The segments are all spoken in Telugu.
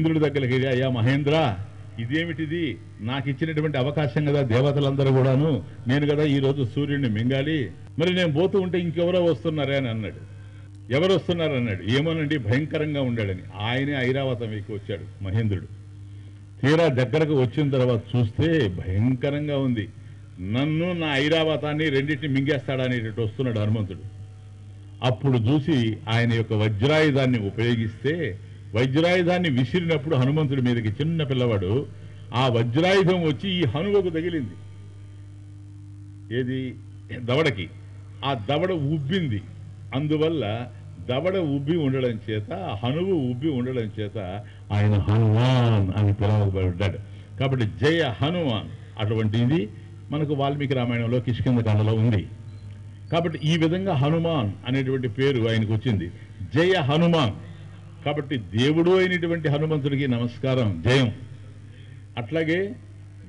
ఇంద్రుడి దగ్గరికి వెళ్ళి అయ్యా మహేంద్ర ఇదేమిటిది? నాకు ఇచ్చినటువంటి అవకాశం కదా దేవతలందరూ కూడాను. నేను కదా ఈ రోజు సూర్యుడిని మింగాలి. మరి నేను పోతూ ఉంటే ఇంకెవరో వస్తున్నారే అని అన్నాడు. ఎవరు వస్తున్నారు? అన్నాడు. ఏమోనండి భయంకరంగా ఉండాడని ఆయనే ఐరావతం ఎక్కి వచ్చాడు మహేంద్రుడు. తీరా దగ్గరకు వచ్చిన తర్వాత చూస్తే భయంకరంగా ఉంది. నన్ను నా ఐరావతాన్ని రెండింటిని మింగేస్తాడనేటట్టు వస్తున్నాడు హనుమంతుడు. అప్పుడు చూసి ఆయన యొక్క వజ్రాయుధాన్ని ఉపయోగిస్తే వజ్రాయుధాన్ని విసిరినప్పుడు హనుమంతుడి మీదకి చిన్న పిల్లవాడు ఆ వజ్రాయుధం వచ్చి ఈ హనుమకు తగిలింది. ఏది? దవడకి. ఆ దవడ ఉబ్బింది. అందువల్ల దవడ ఉబ్బి ఉండడం చేత హనువు ఉబ్బి ఉండడం చేత ఆయన హనుమాన్ అని పిలవబడ్డాడు కాబట్టి జయ హనుమాన్ అటువంటిది మనకు వాల్మీకి రామాయణంలో కిష్కిందకాండలో ఉంది. కాబట్టి ఈ విధంగా హనుమాన్ అనేటువంటి పేరు ఆయనకు వచ్చింది. జయ హనుమాన్. కాబట్టి దేవుడు అయినటువంటి హనుమంతుడికి నమస్కారం జయం. అట్లాగే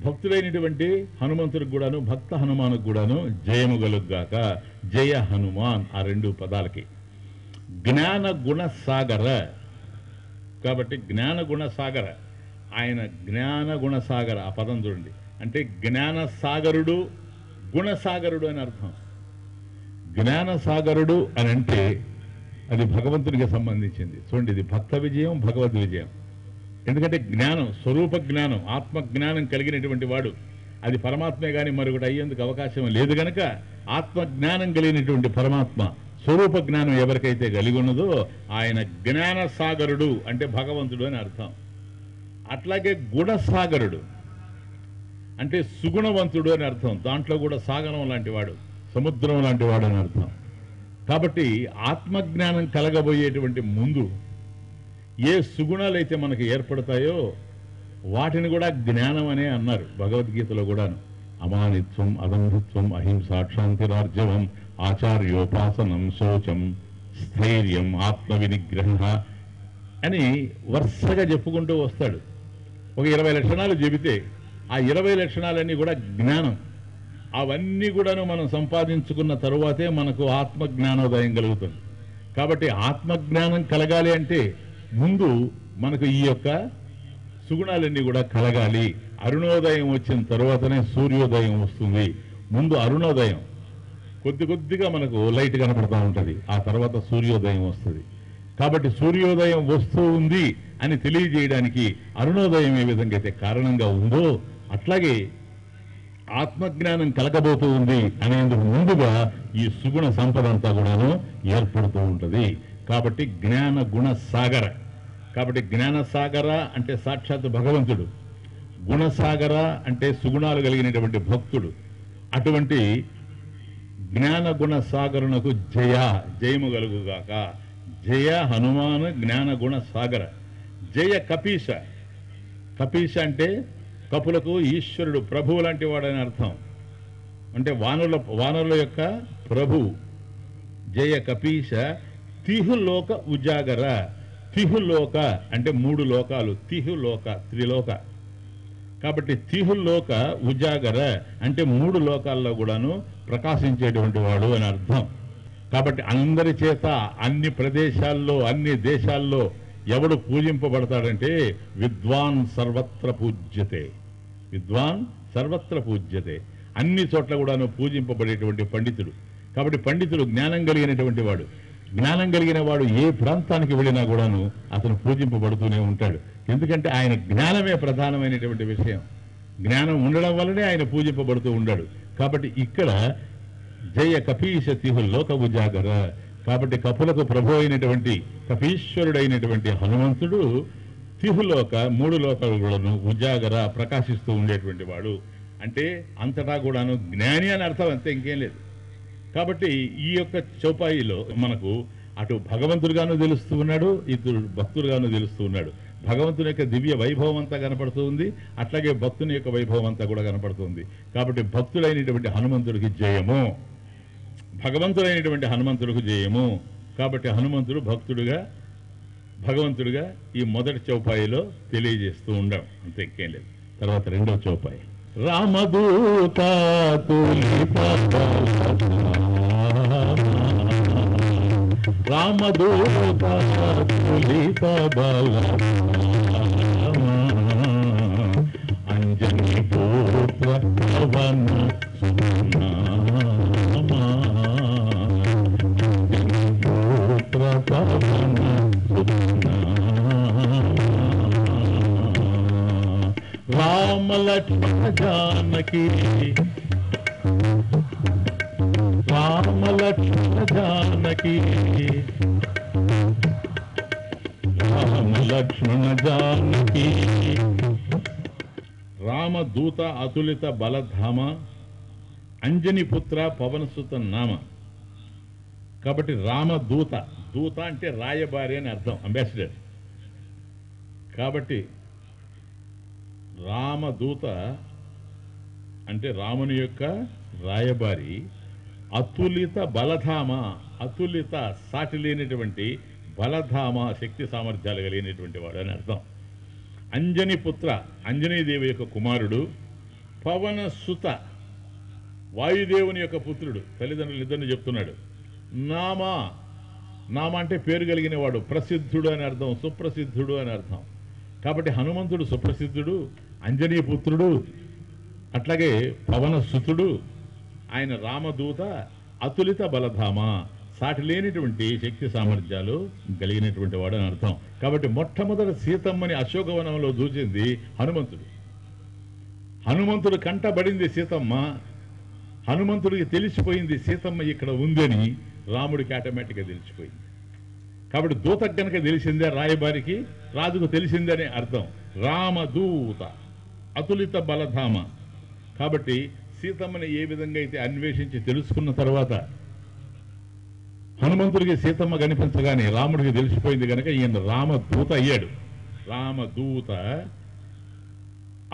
భక్తుడైనటువంటి హనుమంతుడికి కూడాను భక్త హనుమానుకు కూడాను జయము గలుగ్గాక జయ హనుమాన్ ఆ రెండు పదాలకి. జ్ఞాన గుణ సాగర. కాబట్టి జ్ఞాన గుణ సాగర. ఆయన జ్ఞాన గుణ సాగర ఆ పదం చూడండి. అంటే జ్ఞాన సాగరుడు గుణసాగరుడు అని అర్థం. జ్ఞాన సాగరుడు అని అంటే అది భగవంతునికి సంబంధించింది. చూడండి ఇది భక్త విజయం భగవద్ విజయం. ఎందుకంటే జ్ఞానం స్వరూప జ్ఞానం ఆత్మ జ్ఞానం కలిగినటువంటి వాడు. అది పరమాత్మే కానీ మరొకటి అయ్యేందుకు అవకాశం లేదు గనక ఆత్మ జ్ఞానం కలిగినటువంటి పరమాత్మ స్వరూప జ్ఞానం ఎవరికైతే కలిగి ఉన్నదో ఆయన జ్ఞాన సాగరుడు అంటే భగవంతుడు అని అర్థం. అట్లాగే గుణసాగరుడు అంటే సుగుణవంతుడు అని అర్థం. దాంట్లో కూడా సాగరం లాంటి వాడు సముద్రం లాంటి వాడు అని అర్థం. కాబట్టి ఆత్మజ్ఞానం కలగబోయేటువంటి ముందు ఏ సుగుణాలైతే మనకు ఏర్పడతాయో వాటిని కూడా జ్ఞానం అనే అన్నారు. భగవద్గీతలో కూడాను. అమానిత్వం అదంభిత్వం అహింసాక్షాంతిరార్జవం ఆచార్యోపాసనం శోచం స్థైర్యం ఆత్మ వినిగ్రహ అని వరుసగా చెప్పుకుంటూ వస్తాడు. ఒక ఇరవై లక్షణాలు చెబితే ఆ ఇరవై లక్షణాలన్నీ కూడా జ్ఞానం. అవన్నీ కూడాను మనం సంపాదించుకున్న తరువాతే మనకు ఆత్మజ్ఞానోదయం కలుగుతుంది. కాబట్టి ఆత్మజ్ఞానం కలగాలి అంటే ముందు మనకు ఈ యొక్క సుగుణాలన్నీ కూడా కలగాలి. అరుణోదయం వచ్చిన తర్వాతనే సూర్యోదయం వస్తుంది. ముందు అరుణోదయం. కొద్ది కొద్దిగా మనకు లైట్ కనపడుతూ ఉంటుంది. ఆ తర్వాత సూర్యోదయం వస్తుంది. కాబట్టి సూర్యోదయం వస్తూ ఉంది అని తెలియజేయడానికి అరుణోదయం ఏ విధంగా అయితే కారణంగా ఉందో అట్లాగే ఆత్మజ్ఞానం కలగబోతూ ఉంది అనేందుకు ముందుగా ఈ సుగుణ సంపద అంతా కూడాను ఏర్పడుతూ ఉంటుంది. కాబట్టి జ్ఞాన గుణ సాగర. కాబట్టి జ్ఞాన సాగర అంటే సాక్షాత్ భగవంతుడు. గుణసాగర అంటే సుగుణాలు కలిగినటువంటి భక్తుడు. అటువంటి జ్ఞాన గుణ సాగరునకు జయ జయము కలుగుగాక. జయ హనుమాన్ జ్ఞాన గుణ సాగర. జయ కపీశ. కపీశ అంటే కపులకు ఈశ్వరుడు ప్రభువు లాంటి వాడని అర్థం. అంటే వానుల వానరుల యొక్క ప్రభు జయ కపీశ తిహులోక ఉజాగర తిహులోక అంటే మూడు లోకాలు తిహులోక త్రిలోక. కాబట్టి తిహులోక ఉజాగర అంటే మూడు లోకాల్లో కూడాను ప్రకాశించేటువంటి వాడు అని అర్థం. కాబట్టి అందరి చేత అన్ని ప్రదేశాల్లో అన్ని దేశాల్లో ఎవడు పూజింపబడతాడంటే విద్వాన్ సర్వత్ర పూజ్యతే. విద్వాన్ సర్వత్ర పూజ్యతే. అన్ని చోట్ల కూడాను పూజింపబడేటువంటి పండితుడు. కాబట్టి పండితుడు జ్ఞానం కలిగినటువంటి వాడు. జ్ఞానం కలిగిన వాడు ఏ ప్రాంతానికి వెళ్ళినా కూడాను అతను పూజింపబడుతూనే ఉంటాడు. ఎందుకంటే ఆయన జ్ఞానమే ప్రధానమైనటువంటి విషయం. జ్ఞానం ఉండడం వల్లనే ఆయన పూజింపబడుతూ ఉన్నాడు కాబట్టి ఇక్కడ జయ కపీశ తిహుల్లోక ఉజాగర. కాబట్టి కపులకు ప్రభు అయినటువంటి కపీశ్వరుడైనటువంటి హనుమంతుడు తిహులోక మూడు లోకాలను ఉజాగర ప్రకాశిస్తూ ఉండేటువంటి వాడు. అంటే అంతటా కూడాను జ్ఞాని అని అర్థం అంతే ఇంకేం లేదు. కాబట్టి ఈ యొక్క చౌపాయిలో మనకు అటు భగవంతుడుగాను తెలుస్తూ ఉన్నాడు ఇతడు భక్తుడుగాను తెలుస్తూ ఉన్నాడు. భగవంతుని యొక్క దివ్య వైభవం అంతా కనపడుతూ ఉంది అట్లాగే భక్తుని యొక్క వైభవం అంతా కూడా కనపడుతుంది కాబట్టి భక్తుడైనటువంటి హనుమంతుడికి జయము. భగవంతుడైనటువంటి హనుమంతుడికి జయము. కాబట్టి హనుమంతుడు భక్తుడుగా భగవంతుడిగా ఈ మొదటి చౌపాయిలో తెలియజేస్తూ ఉండం. అంతే ఇంకేం లేదు. తర్వాత రెండో చౌపాయి. రామదూత రామదూత అంజని లక్ష్మణ జానకి. రామలక్ష్మణ జానకి. రామలక్ష్మణ జానకి. రామదూత అతులిత బలధామ. అంజనిపుత్ర పవనసుత నామ. కాబట్టి రామదూత. దూత అంటే రాయబారి అని అర్థం అంబాసిడర్. కాబట్టి రామదూత అంటే రాముని యొక్క రాయబారి అతులిత బలధామ అతులిత సాటి లేనిటువంటి బలధామ శక్తి సామర్థ్యాలు కలిగినటువంటి వాడు అని అర్థం. అంజని పుత్ర అంజనీదేవి యొక్క కుమారుడు పవన సుత వాయుదేవుని యొక్క పుత్రుడు తల్లిదండ్రులు ఇద్దరిని చెప్తున్నాడు. నామా నామ అంటే పేరు కలిగిన వాడు ప్రసిద్ధుడు అని అర్థం సుప్రసిద్ధుడు అని అర్థం. కాబట్టి హనుమంతుడు సుప్రసిద్ధుడు అంజనీ పుత్రుడు అట్లాగే పవన సుతుడు ఆయన రామదూత అతులిత బలధామ సాటి లేనిటువంటి శక్తి సామర్థ్యాలు కలిగినటువంటి వాడు అని అర్థం. కాబట్టి మొట్టమొదటి సీతమ్మని అశోకవనంలో దూచింది హనుమంతుడు. హనుమంతుడు కంటబడింది సీతమ్మ. హనుమంతుడికి తెలిసిపోయింది సీతమ్మ ఇక్కడ ఉందని రాముడికి ఆటోమేటిక్గా తెలిసిపోయింది. కాబట్టి దూతకు కనుక తెలిసిందే రాయబారికి రాజుకు తెలిసిందనే అర్థం. రామదూత. అతులిత బలధామ. కాబట్టి సీతమ్మని ఏ విధంగా అయితే అన్వేషించి తెలుసుకున్న తర్వాత హనుమంతుడికి సీతమ్మ కనిపించగానే రాముడికి తెలిసిపోయింది కనుక ఈయన రామదూత అయ్యాడు. రామదూత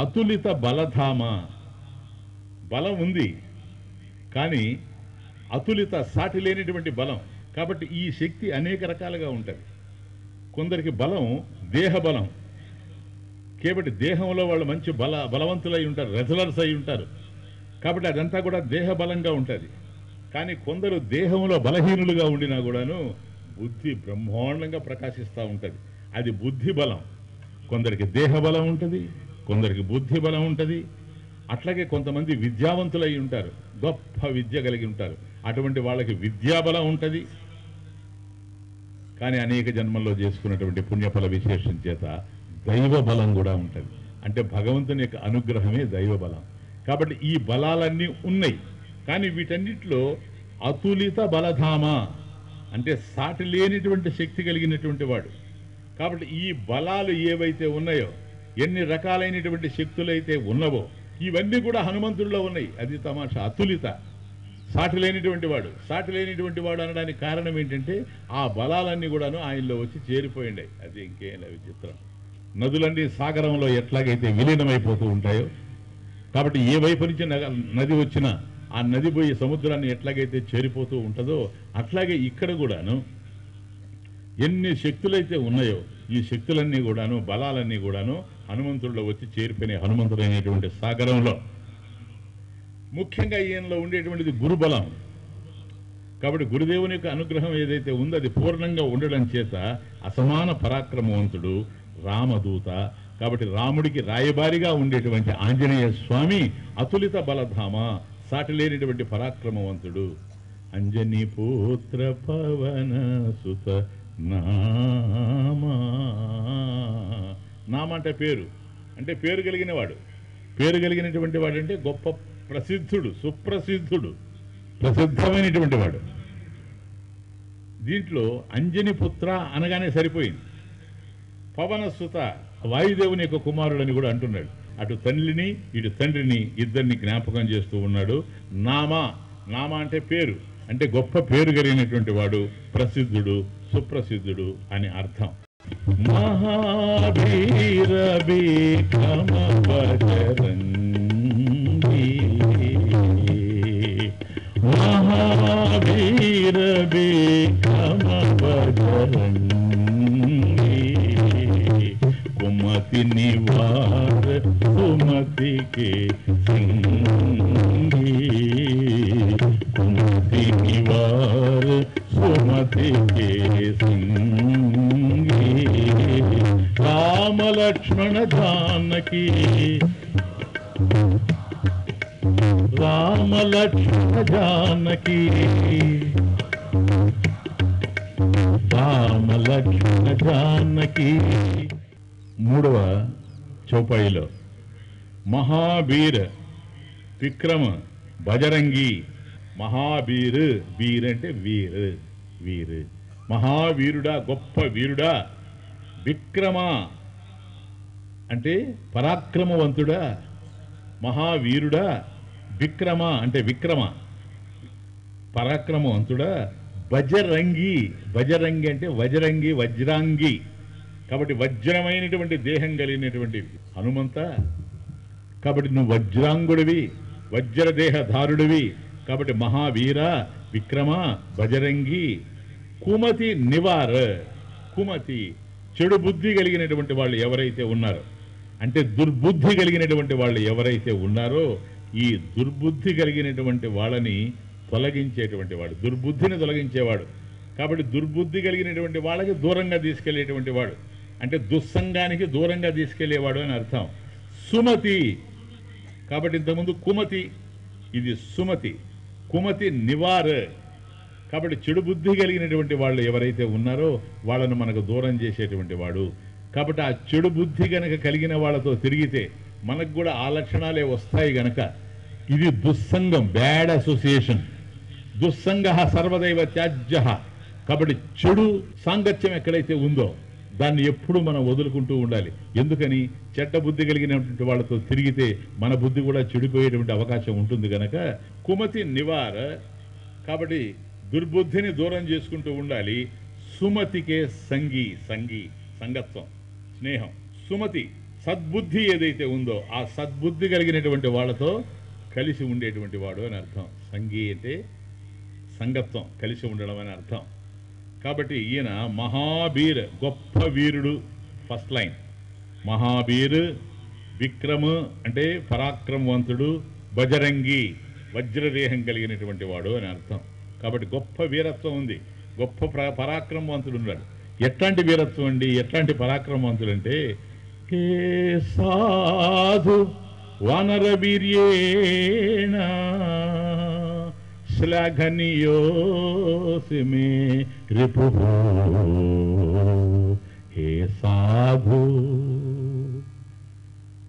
అతులిత బలధామ. బలం ఉంది. కానీ అతులిత సాటి లేనిటువంటి బలం. కాబట్టి ఈ శక్తి అనేక రకాలుగా ఉంటుంది. కొందరికి బలం దేహ బలం. కాబట్టి దేహంలో వాళ్ళు మంచి బల బలవంతులై ఉంటారు రెజలర్స్ అయి ఉంటారు. కాబట్టి అదంతా కూడా దేహ బలంగా ఉంటుంది. కానీ కొందరు దేహంలో బలహీనులుగా ఉండినా కూడాను బుద్ధి బ్రహ్మాండంగా ప్రకాశిస్తూ ఉంటుంది. అది బుద్ధి బలం. కొందరికి దేహ బలం ఉంటుంది కొందరికి బుద్ధి బలం ఉంటుంది. అట్లాగే కొంతమంది విద్యావంతులై ఉంటారు గొప్ప విద్య కలిగి ఉంటారు. అటువంటి వాళ్ళకి విద్యాబలం ఉంటుంది. కానీ అనేక జన్మల్లో చేసుకున్నటువంటి పుణ్యఫల విశేషం చేత దైవ బలం కూడా ఉంటుంది. అంటే భగవంతుని యొక్క అనుగ్రహమే దైవ బలం కాబట్టి ఈ బలాలన్నీ ఉన్నాయి. కానీ వీటన్నిటిలో అతులిత బలధామ అంటే సాటి లేనిటువంటి శక్తి కలిగినటువంటి వాడు. కాబట్టి ఈ బలాలు ఏవైతే ఉన్నాయో ఎన్ని రకాలైనటువంటి శక్తులైతే ఉన్నవో ఇవన్నీ కూడా హనుమంతుడిలో ఉన్నాయి. అది తమాషా అతులిత. సాటి లేనిటువంటి వాడు. సాటి లేనిటువంటి వాడు అనడానికి కారణం ఏంటంటే ఆ బలాలన్నీ కూడాను ఆయనలో వచ్చి చేరిపోయిండాయి అది ఇంకేం విచిత్రం. నదులన్నీ సాగరంలో ఎట్లాగైతే విలీనమైపోతూ ఉంటాయో కాబట్టి ఏ వైపు నుంచి నది వచ్చినా ఆ నది పోయి సముద్రాన్ని ఎట్లాగైతే చేరిపోతూ ఉంటుందో అట్లాగే ఇక్కడ కూడాను ఎన్ని శక్తులైతే ఉన్నాయో ఈ శక్తులన్నీ కూడాను బలాలన్నీ కూడాను హనుమంతుల్లో వచ్చి చేరిపోయిన హనుమంతుడు సాగరంలో. ముఖ్యంగా ఈయనలో ఉండేటువంటిది గురుబలం. కాబట్టి గురుదేవుని యొక్క అనుగ్రహం ఏదైతే ఉందో అది పూర్ణంగా ఉండడం చేత అసమాన పరాక్రమవంతుడు రామదూత. కాబట్టి రాముడికి రాయబారిగా ఉండేటువంటి ఆంజనేయ స్వామి అతులిత బలధామ సాటిలేనిటువంటి పరాక్రమవంతుడు. అంజని పుత్ర పవన సుత నామా. నామ అంటే పేరు. అంటే పేరు కలిగిన వాడు పేరు కలిగినటువంటి వాడు అంటే గొప్ప ప్రసిద్ధుడు సుప్రసిద్ధుడు ప్రసిద్ధమైనటువంటి వాడు. దీంట్లో అంజని పుత్ర అనగానే సరిపోయింది. పవనసుత వాయుదేవుని యొక్క కుమారుడని కూడా అంటున్నాడు. అటు తల్లిని ఇటు తండ్రిని ఇద్దరిని జ్ఞాపకం చేస్తూ ఉన్నాడు. నామ నామ అంటే పేరు. అంటే గొప్ప పేరు కలిగినటువంటి వాడు ప్రసిద్ధుడు సుప్రసిద్ధుడు అని అర్థం. మహావీర భీకమ మహావీర కుమతి నివార కుమతి కే సింగి కుమతి నివార సుమతి కే సింగి రామ లక్ష్మణ జానకి రామ లక్ష్మణ జానకి రామ లక్ష్మణ జానకి మూడవ చౌపాయిలో. మహాబీర్ విక్రమ బజరంగి. మహాబీర్ బీర్ అంటే వీర్ వీర్. మహావీరుడా గొప్ప వీరుడా. విక్రమ అంటే పరాక్రమవంతుడా. మహావీరుడా విక్రమ అంటే విక్రమ. పరాక్రమవంతుడా. బజరంగి బజరంగి అంటే వజరంగి వజ్రాంగి. కాబట్టి వజ్రమైనటువంటి దేహం కలిగినటువంటి హనుమంత కాబట్టి నువ్వు వజ్రాంగుడివి వజ్రదేహధారుడివి కాబట్టి మహావీర విక్రమ బజరంగి కుమతి నివార కుమతి చెడు బుద్ధి కలిగినటువంటి వాళ్ళు ఎవరైతే ఉన్నారో అంటే దుర్బుద్ధి కలిగినటువంటి వాళ్ళు ఎవరైతే ఉన్నారో ఈ దుర్బుద్ధి కలిగినటువంటి వాళ్ళని తొలగించేటువంటి వాడు దుర్బుద్ధిని తొలగించేవాడు. కాబట్టి దుర్బుద్ధి కలిగినటువంటి వాళ్ళకి దూరంగా తీసుకెళ్ళేటువంటి వాడు. అంటే దుస్సంగానికి దూరంగా తీసుకెళ్ళేవాడు అని అర్థం. సుమతి. కాబట్టి ఇంతకుముందు కుమతి ఇది సుమతి. కుమతి నివార. కాబట్టి చెడు బుద్ధి కలిగినటువంటి వాళ్ళు ఎవరైతే ఉన్నారో వాళ్ళను మనకు దూరం చేసేటువంటి వాడు. కాబట్టి ఆ చెడు బుద్ధి గనక కలిగిన వాళ్ళతో తిరిగితే మనకు కూడా ఆ లక్షణాలే వస్తాయి గనక. ఇది దుస్సంగం బ్యాడ్ అసోసియేషన్. దుస్సంగ సర్వదైవ త్యాజ్య. కాబట్టి చెడు సాంగత్యం ఎక్కడైతే ఉందో దాన్ని ఎప్పుడూ మనం వదులుకుంటూ ఉండాలి. ఎందుకని? చెడ్డ బుద్ధి కలిగినటువంటి వాళ్ళతో తిరిగితే మన బుద్ధి కూడా చెడిపోయేటువంటి అవకాశం ఉంటుంది కనుక కుమతి నివార కాబట్టి దుర్బుద్ధిని దూరం చేసుకుంటూ ఉండాలి. సుమతికే సంగి సంగి సంగత్వం స్నేహం. సుమతి సద్బుద్ధి ఏదైతే ఉందో ఆ సద్బుద్ధి కలిగినటువంటి వాళ్ళతో కలిసి ఉండేటువంటి వాడు అని అర్థం. సంగి అంటే సంగత్వం కలిసి ఉండడం అని అర్థం. కాబట్టి ఈయన మహాబీర్ గొప్ప వీరుడు. ఫస్ట్ లైన్ మహాబీర్ విక్రమ్ అంటే పరాక్రమవంతుడు బజరంగి వజ్రదేహం కలిగినటువంటి వాడు అని అర్థం. కాబట్టి గొప్ప వీరత్వం ఉంది. గొప్ప ప్ర- పరాక్రమవంతుడు ఉన్నాడు. ఎట్లాంటి వీరత్వం అండి? ఎట్లాంటి పరాక్రమవంతుడు అంటే కే సాధు వానర వీర్యేణ శ్లాఘనీయోసి మే రిపు. హే సాధు.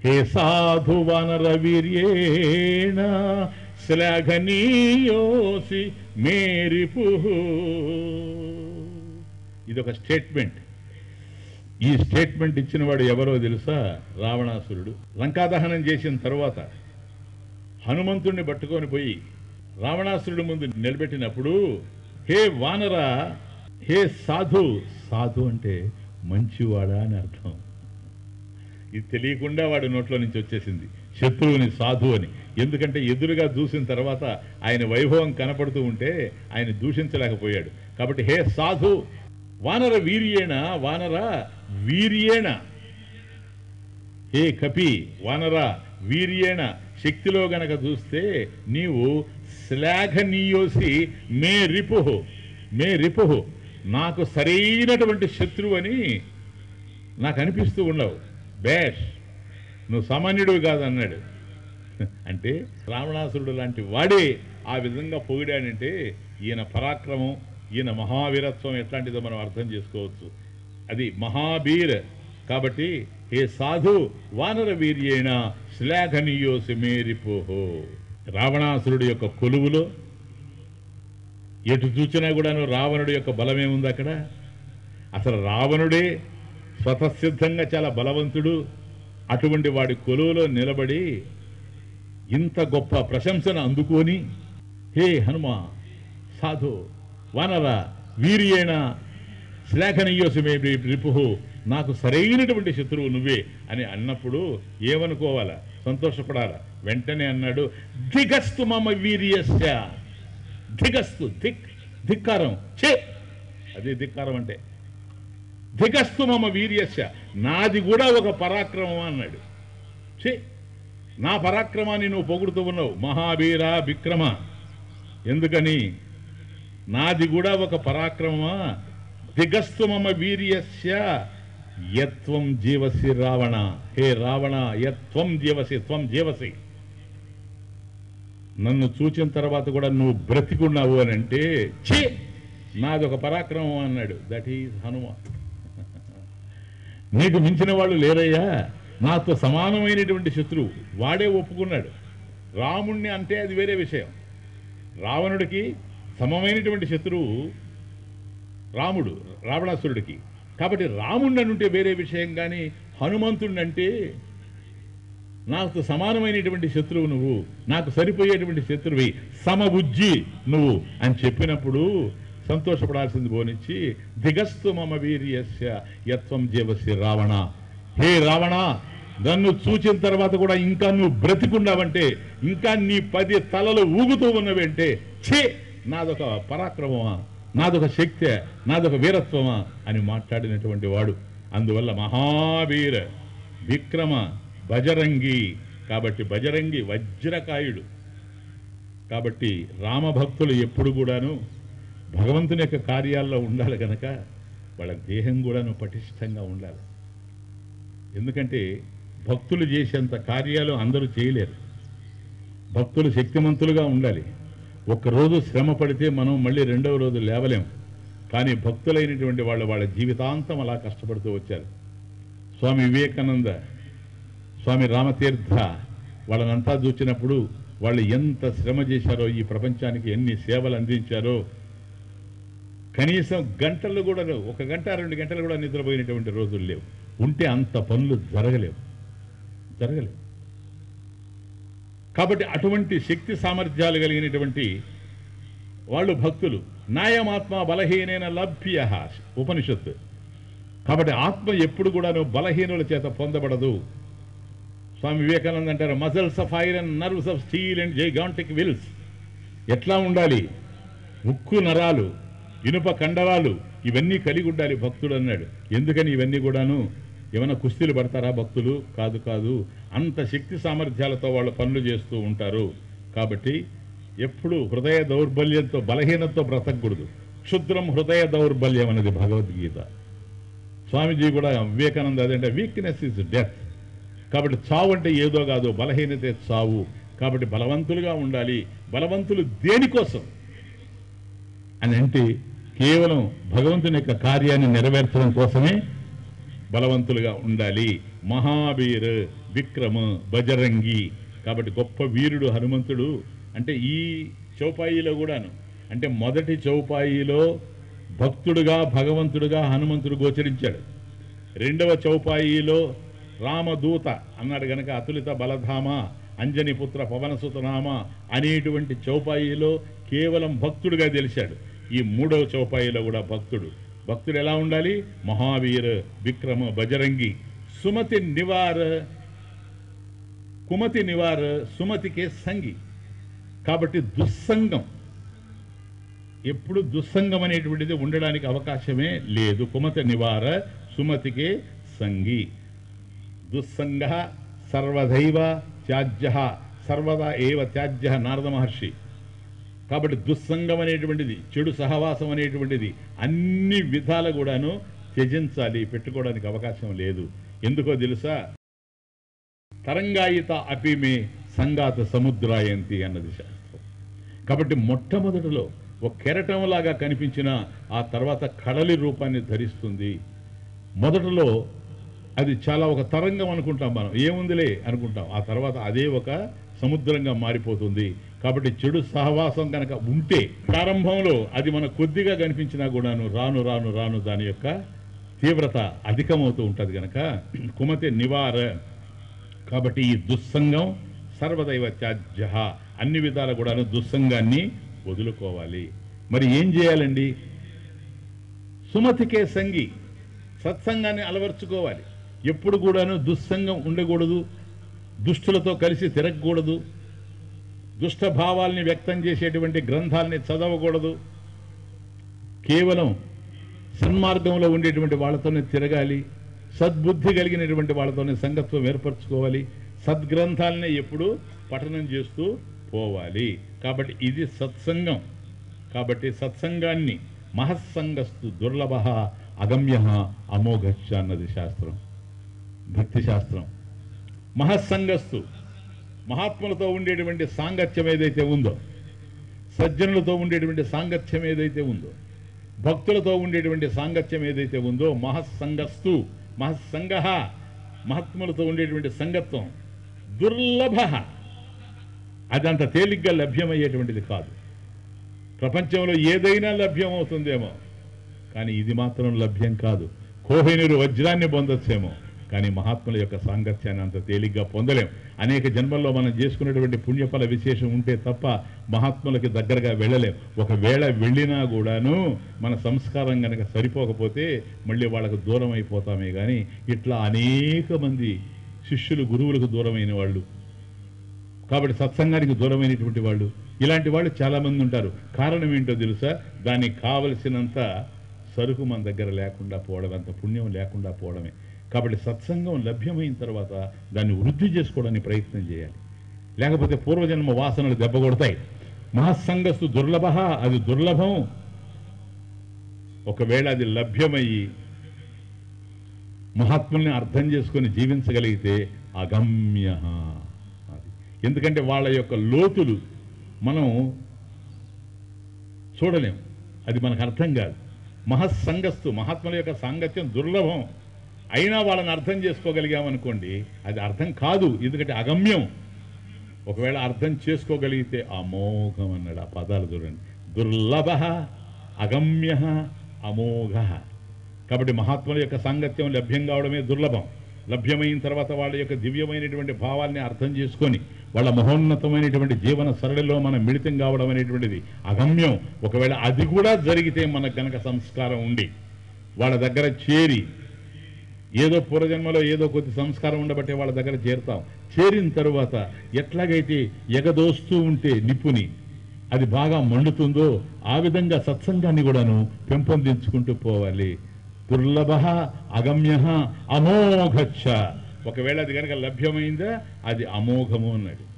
హే సాధు వానర శ్లాఘనీయోసి మే రిపు. ఒక స్టేట్మెంట్. ఈ స్టేట్మెంట్ ఇచ్చినవాడు ఎవరో తెలుసా? రావణాసురుడు. లంకాదహనం చేసిన తర్వాత హనుమంతుణ్ణి పట్టుకొని పోయి రావణాసురుడి ముందు నిలబెట్టినప్పుడు హే వానరా హే సాధు. సాధు అంటే మంచివాడా? అని అర్థం. ఇది తెలియకుండా వాడి నోట్లో నుంచి వచ్చేసింది. శత్రువుని సాధు అని. ఎందుకంటే ఎదురుగా దూసిన తర్వాత ఆయన వైభవం కనపడుతూ ఉంటే ఆయన దూషించలేకపోయాడు. కాబట్టి హే సాధు వానర వీర్యేణ వానర వీర్యేణ. హే కపి వానర వీర్యేణ శక్తిలో గనక చూస్తే నీవు శ్లాఘనీయోసి మే రిపుహు మే రిపుహు నాకు సరైనటువంటి శత్రువు అని నాకు అనిపిస్తూ ఉండవు. బేష్ నువ్వు సామాన్యుడు కాదన్నాడు. అంటే రావణాసురుడు లాంటి వాడే ఆ విధంగా పొగిడాడంటే ఈయన పరాక్రమం ఈయన మహావీరత్వం ఎట్లాంటిదో మనం అర్థం చేసుకోవచ్చు. అది మహాబీర్. కాబట్టి ఏ సాధు వానర వీర్యేణ శ్లాఘనీయోసి మేరిపోహో రావణాసురుడి యొక్క కొలువులో ఎటు చూచినా కూడాను రావణుడి యొక్క బలమేముంది అక్కడ? అసలు రావణుడే స్వతసిద్ధంగా చాలా బలవంతుడు. అటువంటి వాడి కొలువులో నిలబడి ఇంత గొప్ప ప్రశంసను అందుకొని హే హనుమ సాధు వానర వీర్యేణ శ్లాఘనీయోసమే రిపుహు నాకు సరైనటువంటి శత్రువు నువ్వే అని అన్నప్పుడు ఏమనుకోవాలా? సంతోషపడాల? వెంటనే అన్నాడు దిగస్తు మమ వీర్యస్య. దిగస్తు దిక్ ధిక్కారం చే అదే ధిక్కారం అంటే ధిగస్తు మమ వీర్యస్య. నాది కూడా ఒక పరాక్రమం అన్నాడు. చే నా పరాక్రమాన్ని నువ్వు పొగుడుతూ ఉన్నావు మహావీర విక్రమ. ఎందుకని? నాది కూడా ఒక పరాక్రమమా? దిగస్తు మమ వీర్యస్య. యత్వం జీవసి రావణ. హే రావణ యత్వం జీవసి త్వం జీవసి. నన్ను చూచిన తర్వాత కూడా నువ్వు బ్రతికున్నావు అని అంటే ఛీ నాది ఒక పరాక్రమం అన్నాడు. దట్ ఈజ్ హనుమ నీకు మించిన వాళ్ళు లేరయ్యా. నాతో సమానమైనటువంటి శత్రువు. వాడే ఒప్పుకున్నాడు. రాముణ్ణి అంటే అది వేరే విషయం. రావణుడికి సమమైనటువంటి శత్రువు రాముడు రావణాసురుడికి. కాబట్టి రాముణ్ణి వేరే విషయం కానీ హనుమంతుడిని నాకు సమానమైనటువంటి శత్రువు నువ్వు నాకు సరిపోయేటువంటి శత్రువి సమబుజ్జి నువ్వు అని చెప్పినప్పుడు సంతోషపడాల్సింది పోనిచ్చి దిగస్తు మమ వీర్యస్య యత్వం జీవస్య రావణ. హే రావణ నన్ను చూచిన తర్వాత కూడా ఇంకా నువ్వు బ్రతికున్నావంటే ఇంకా నీ పది తలలు ఊగుతూ ఉన్నవంటే ఛే నాదొక పరాక్రమమా? నాదొక శక్తే నాదొక వీరత్వమా అని మాట్లాడినటువంటి వాడు. అందువల్ల మహావీర విక్రమ బజరంగి. కాబట్టి బజరంగి వజ్రకాయుడు. కాబట్టి రామభక్తులు ఎప్పుడు కూడాను భగవంతుని యొక్క కార్యాల్లో ఉండాలి కనుక వాళ్ళ దేహం కూడాను పటిష్టంగా ఉండాలి. ఎందుకంటే భక్తులు చేసేంత కార్యాలు అందరూ చేయలేరు. భక్తులు శక్తిమంతులుగా ఉండాలి. ఒక్కరోజు శ్రమ పడితే మనం మళ్ళీ రెండవ రోజు లేవలేం. కానీ భక్తులైనటువంటి వాళ్ళు వాళ్ళ జీవితాంతం అలా కష్టపడుతూ వచ్చారు. స్వామి వివేకానంద స్వామి రామతీర్థ వాళ్ళనంతా చూచినప్పుడు వాళ్ళు ఎంత శ్రమ చేశారో ఈ ప్రపంచానికి ఎన్ని సేవలు అందించారో. కనీసం గంటలు కూడా ఒక గంట రెండు గంటలు కూడా నిద్రపోయినటువంటి రోజులు లేవు. ఉంటే అంత పనులు జరగలేవు. జరగలేవు. కాబట్టి అటువంటి శక్తి సామర్థ్యాలు కలిగినటువంటి వాళ్ళు భక్తులు. నాయమాత్మ బలహీనైన లభ్య ఉపనిషత్తు. కాబట్టి ఆత్మ ఎప్పుడు కూడాను బలహీనుల చేత పొందబడదు. స్వామి వివేకానంద అంటారు muscles of iron nerves of steel and gigantic wills ఎట్లా ఉండాలి? ముక్కు నరాలు ఇనుప కండరాలు ఇవన్నీ కలిగి ఉండాలి భక్తుడు అన్నాడు. ఎందుకని ఇవన్నీ కూడాను? ఏమైనా కుస్తీలు పడతారా భక్తులు? కాదు కాదు. అంత శక్తి సామర్థ్యాలతో వాళ్ళు పనులు చేస్తూ ఉంటారు. కాబట్టి ఎప్పుడు హృదయ దౌర్బల్యంతో బలహీనతో బ్రతకూడదు క్షుద్రం హృదయ దౌర్బల్యం అనేది భగవద్గీత. స్వామీజీ కూడా వివేకానంద అదంటే వీక్నెస్ ఇస్ డెత్ కాబట్టి చావు అంటే ఏదో కాదు బలహీనతే చావు. కాబట్టి బలవంతులుగా ఉండాలి. బలవంతులు దేనికోసం? అని అంటే కేవలం భగవంతుని యొక్క కార్యాన్ని నెరవేర్చడం కోసమే బలవంతులుగా ఉండాలి. మహావీర్ విక్రమ బజరంగి. కాబట్టి గొప్ప వీరుడు హనుమంతుడు. అంటే ఈ చౌపాయిలో కూడాను. అంటే మొదటి చౌపాయిలో భక్తుడుగా భగవంతుడుగా హనుమంతుడు గోచరించాడు. రెండవ చౌపాయిలో రామదూత అన్నాడు గనక అతులిత బలధామ అంజనిపుత్ర పవనసుతనామ అనేటువంటి చౌపాయిలో కేవలం భక్తుడుగా తెలిశాడు ఈ మూడవ చౌపాయిలో కూడా భక్తుడు. భక్తుడు ఎలా ఉండాలి? మహావీర్ విక్రమ బజరంగి సుమతి నివార కుమతి నివార సుమతికే సంగి. కాబట్టి దుస్సంగం ఎప్పుడు దుస్సంగం అనేటువంటిది ఉండడానికి అవకాశమే లేదు. కుమతి నివార సుమతికే సంగి. దుస్సంగ సర్వదైవ త్యాజ్య సర్వదా ఏవ త్యాజ్య నారద మహర్షి. కాబట్టి దుస్సంగం అనేటువంటిది చెడు సహవాసం అనేటువంటిది అన్ని విధాలు కూడాను త్యజించాలి పెట్టుకోవడానికి అవకాశం లేదు. ఎందుకో తెలుసా? తరంగాయిత అపిమే సంగాత సముద్రాయంతి అన్నది శాస్త్రం. కాబట్టి మొట్టమొదటిలో ఒక కెరటంలాగా కనిపించిన ఆ తర్వాత కడలి రూపాన్ని ధరిస్తుంది. మొదటలో అది చాలా ఒక తరంగం అనుకుంటాం మనం. ఏముందిలే అనుకుంటాం. ఆ తర్వాత అదే ఒక సముద్రంగా మారిపోతుంది. కాబట్టి చెడు సహవాసం కనుక ఉంటే ప్రారంభంలో అది మన కొద్దిగా కనిపించినా కూడాను రాను రాను రాను దాని యొక్క తీవ్రత అధికమవుతూ ఉంటుంది కనుక కుమతి నివార. కాబట్టి ఈ దుస్సంగం సర్వదైవ త్యాజ్య అన్ని విధాలు కూడాను దుస్సంగాన్ని వదులుకోవాలి. మరి ఏం చేయాలండి? సుమతికే సంగి. సత్సంగాన్ని అలవర్చుకోవాలి. ఎప్పుడు కూడాను దుస్సంగం ఉండకూడదు. దుష్టులతో కలిసి తిరగకూడదు. దుష్టభావాల్ని వ్యక్తం చేసేటువంటి గ్రంథాలని చదవకూడదు. కేవలం సన్మార్గంలో ఉండేటువంటి వాళ్ళతోనే తిరగాలి. సద్బుద్ధి కలిగినటువంటి వాళ్ళతోనే సంగత్వం ఏర్పరచుకోవాలి. సద్గ్రంథాలనే ఎప్పుడు పఠనం చేస్తూ పోవాలి. కాబట్టి ఇది సత్సంగం. కాబట్టి సత్సంగాన్ని మహస్సంగస్తు దుర్లభ అగమ్య అమోఘ అన్నది శాస్త్రం. భక్తి శాస్త్రం మహస్సంగస్సు మహాత్ములతో ఉండేటువంటి సాంగత్యం ఏదైతే ఉందో సజ్జనులతో ఉండేటువంటి సాంగత్యం ఏదైతే ఉందో భక్తులతో ఉండేటువంటి సాంగత్యం ఏదైతే ఉందో మహస్సంగస్తు మహస్సంగ మహాత్ములతో ఉండేటువంటి సంగత్వం దుర్లభ. అదంత తేలిగ్గా లభ్యమయ్యేటువంటిది కాదు. ప్రపంచంలో ఏదైనా లభ్యం అవుతుందేమో కానీ ఇది మాత్రం లభ్యం కాదు. కోహినూరు వజ్రాన్ని పొందొచ్చేమో. కానీ మహాత్ముల యొక్క సాంగత్యాన్ని అంత తేలిగ్గా పొందలేం. అనేక జన్మల్లో మనం చేసుకున్నటువంటి పుణ్యఫల విశేషం ఉంటే తప్ప మహాత్ములకి దగ్గరగా వెళ్ళలేం. ఒకవేళ వెళ్ళినా కూడాను మన సంస్కారం కనుక సరిపోకపోతే మళ్ళీ వాళ్ళకు దూరం అయిపోతామే కానీ ఇట్లా అనేక మంది శిష్యులు గురువులకు దూరమైన వాళ్ళు కాబట్టి సత్సంగానికి దూరమైనటువంటి వాళ్ళు ఇలాంటి వాళ్ళు చాలా మంది ఉంటారు. కారణం ఏంటో తెలుసా? దానికి కావలసినంత సరుకు మన దగ్గర లేకుండా పోవడం అంత పుణ్యం లేకుండా పోవడమే. కాబట్టి సత్సంగం లభ్యమైన తర్వాత దాన్ని వృద్ధి చేసుకోవడానికి ప్రయత్నం చేయాలి. లేకపోతే పూర్వజన్మ వాసనలు దెబ్బ కొడతాయి. మహాసంగస్తు దుర్లభ అది దుర్లభం. ఒకవేళ అది లభ్యమయ్యి మహాత్ముల్ని అర్థం చేసుకొని జీవించగలిగితే అగమ్య. అది ఎందుకంటే వాళ్ళ యొక్క లోతులు మనం చూడలేం. అది మనకు అర్థం కాదు. మహస్సంగస్తు మహాత్ముల యొక్క సాంగత్యం దుర్లభం. అయినా వాళ్ళని అర్థం చేసుకోగలిగామనుకోండి అది అర్థం కాదు ఎందుకంటే అగమ్యం. ఒకవేళ అర్థం చేసుకోగలిగితే అమోఘం అన్నాడు ఆ పదాలు చూడండి. దుర్లభ అగమ్య అమోఘ. కాబట్టి మహాత్ముల యొక్క సాంగత్యం లభ్యం కావడమే దుర్లభం. లభ్యమైన తర్వాత వాళ్ళ యొక్క దివ్యమైనటువంటి భావాల్ని అర్థం చేసుకొని వాళ్ళ మహోన్నతమైనటువంటి జీవన సరళిలో మనం మిళితం కావడం అనేటువంటిది అగమ్యం. ఒకవేళ అది కూడా జరిగితే మనకు గనక సంస్కారం ఉండి వాళ్ళ దగ్గర చేరి ఏదో పూర్వజన్మలో ఏదో కొద్ది సంస్కారం ఉండబట్టే వాళ్ళ దగ్గర చేరుతాం. చేరిన తరువాత ఎట్లాగైతే ఎగదోస్తూ ఉంటే నిప్పుని అది బాగా మండుతుందో ఆ విధంగా సత్సంగాన్ని కూడాను పెంపొందించుకుంటూ పోవాలి. దుర్లభ అగమ్య అమోఘచ్చ ఒకవేళ అది కనుక లభ్యమైందా అది అమోఘము అన్నాడు.